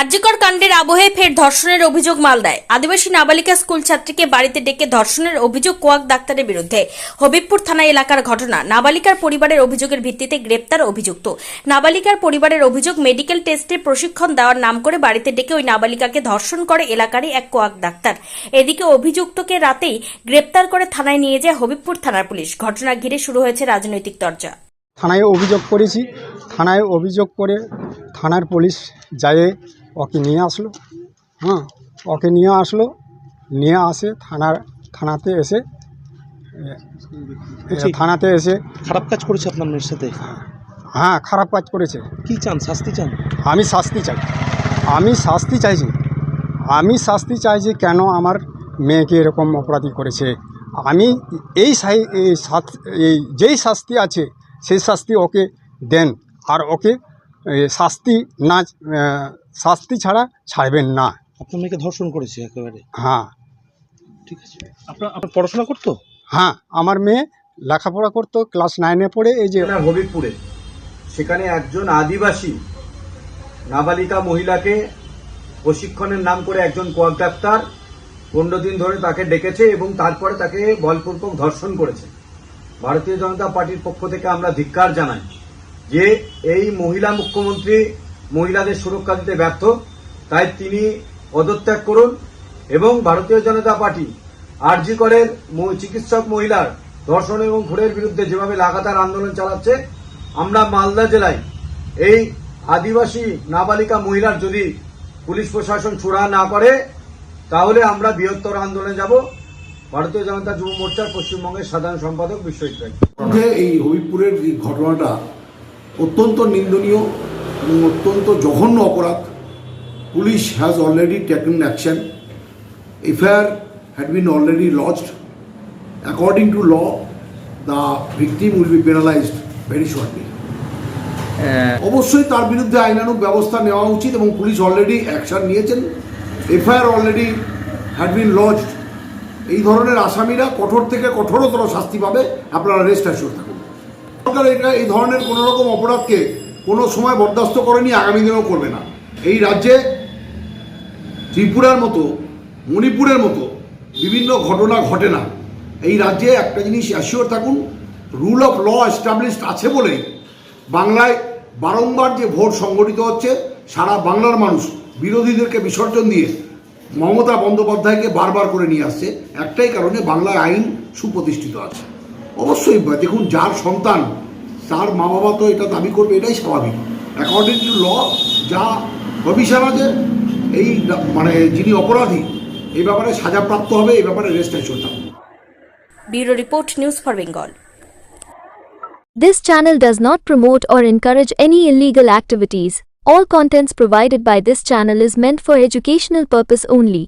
আর্যকর কাণ্ডের আবহে ফের ধর্ষণের অভিযোগ মালদায়। আদিবাসী নাবালিকা স্কুল ছাত্রীকে বাড়িতে ডেকে ধর্ষণের অভিযোগ কোয়াক ডাক্তারের বিরুদ্ধে। হবিবপুর থানা এলাকার ঘটনা, নাবালিকার পরিবারের অভিযোগের ভিত্তিতে গ্রেপ্তার অভিযুক্ত। নাবালিকার পরিবারের অভিযোগ মেডিকেল টেস্টের প্রশিক্ষণ দেওয়ার নাম করে বাড়িতে ডেকে ওই নাবালিকাকে ধর্ষণ করে এলাকারই এক কোয়াক ডাক্তার। এদিকে অভিযুক্তকে রাতেই গ্রেপ্তার করে থানায় নিয়ে যায় হবিবপুর থানার পুলিশ। ঘটনা ঘিরে শুরু হয়েছে রাজনৈতিক চর্চা থানায় অভিযোগ করেছি। থানায় অভিযোগ করে থানার পুলিশ যায় ওকে নিয়ে আসলো। হ্যাঁ ওকে নিয়ে আসলো। নিয়ে আসে থানার থানাতে এসে থানাতে এসে। খারাপ কাজ করেছে আপনার মেয়ের সাথে? হ্যাঁ খারাপ কাজ করেছে। কি চান শাস্তি চান? আমি শাস্তি চাই। আমি শাস্তি চাইছি। আমি শাস্তি চাইছি কেন আমার মেয়েকে এরকম অপরাধী করেছে। আমি এই সাই এই যেই শাস্তি আছে সেই শাস্তি ওকে দেন। আর ওকে শাস্তি না শাস্তি ছাড়া ছাড়বেন না। আপনার মেয়েকে ধর্ষণ করেছে একেবারে। হ্যাঁ। ঠিক আছে। আপনার আপনার পড়াশোনা করতো? হ্যাঁ আমার মেয়ে লেখাপড়া করতো ক্লাস নাইনে পড়ে এই যে হবিবপুরে। সেখানে একজন আদিবাসী নাবালিকা মহিলাকে প্রশিক্ষণের নাম করে একজন কোয়াক ডাক্তার পনেরো দিন ধরে তাকে ডেকেছে এবং তারপরে তাকে বলপূর্বক ধর্ষণ করেছে। ভারতীয় জনতা পার্টির পক্ষ থেকে আমরা ধিক্কার জানাই যে এই মহিলা মুখ্যমন্ত্রী মহিলাদের সুরক্ষা দিতে ব্যর্থ, তাই তিনি পদত্যাগ করুন এবং ভারতীয় জনতা পার্টি আরজি করের চিকিৎসক মহিলার ধর্ষণ এবং খুনের বিরুদ্ধে যেভাবে লাগাতার আন্দোলন চালাচ্ছে। আমরা মালদা জেলায় এই আদিবাসী নাবালিকা মহিলার যদি পুলিশ প্রশাসন ছুড়া না করে, তাহলে আমরা বৃহত্তর আন্দোলনে যাব। ভারতীয় জনতা যুব মোর্চার পশ্চিমবঙ্গের সাধারণ সম্পাদক বিশ্বজিৎ এই হবিপুরের ঘটনাটা অত্যন্ত নিন্দনীয়। এবং অত্যন্ত জঘন্য অপরাধ। Police has already taken action FIR had been already lodged according to law the victim will be penalised very shortly অবশ্যই তার বিরুদ্ধে আইনানুগ ব্যবস্থা নেওয়া উচিত এবং পুলিশ অলরেডি অ্যাকশন নিয়েছেন। FIR already had been lodged এই ধরনের আসামিরা কঠোর থেকে কঠোরতর শাস্তি পাবে। আপনারা রেস্ট অ্যাসিওর থাকুন। সরকার এটা এই ধরনের কোনো রকম অপরাধকে কোনো সময় বরদাস্ত করেনি, আগামী দিনেও করবে না। এই রাজ্যে ত্রিপুরার মতো, মণিপুরের মতো বিভিন্ন ঘটনা ঘটে না। এই রাজ্যে একটা জিনিস অ্যাসিওর থাকুন, রুল অফ ল এস্টাবলিশড আছে বলেই বাংলায় বারংবার যে ভোট সংগঠিত হচ্ছে, সারা বাংলার মানুষ বিরোধীদেরকে বিসর্জন দিয়ে মমতা বন্দ্যোপাধ্যায়কে বারবার করে নিয়ে আসছে। একটাই কারণে বাংলায় আইন সুপ্রতিষ্ঠিত আছে। অবশ্যই দেখুন, যার সন্তান তার মা বাবা তো এটা দাবি করবে এটাই স্বাভাবিক অ্যাকর্ডিং টু ল যা প্রভিশন আছে এই মানে যিনি অপরাধী এই ব্যাপারে সাজাপ্রাপ্ত হবে এই ব্যাপারে অ্যাসিওর থাকুন bureau report news for Bengal This channel does not promote or encourage any illegal activities. All contents provided by this channel is meant for educational purpose only.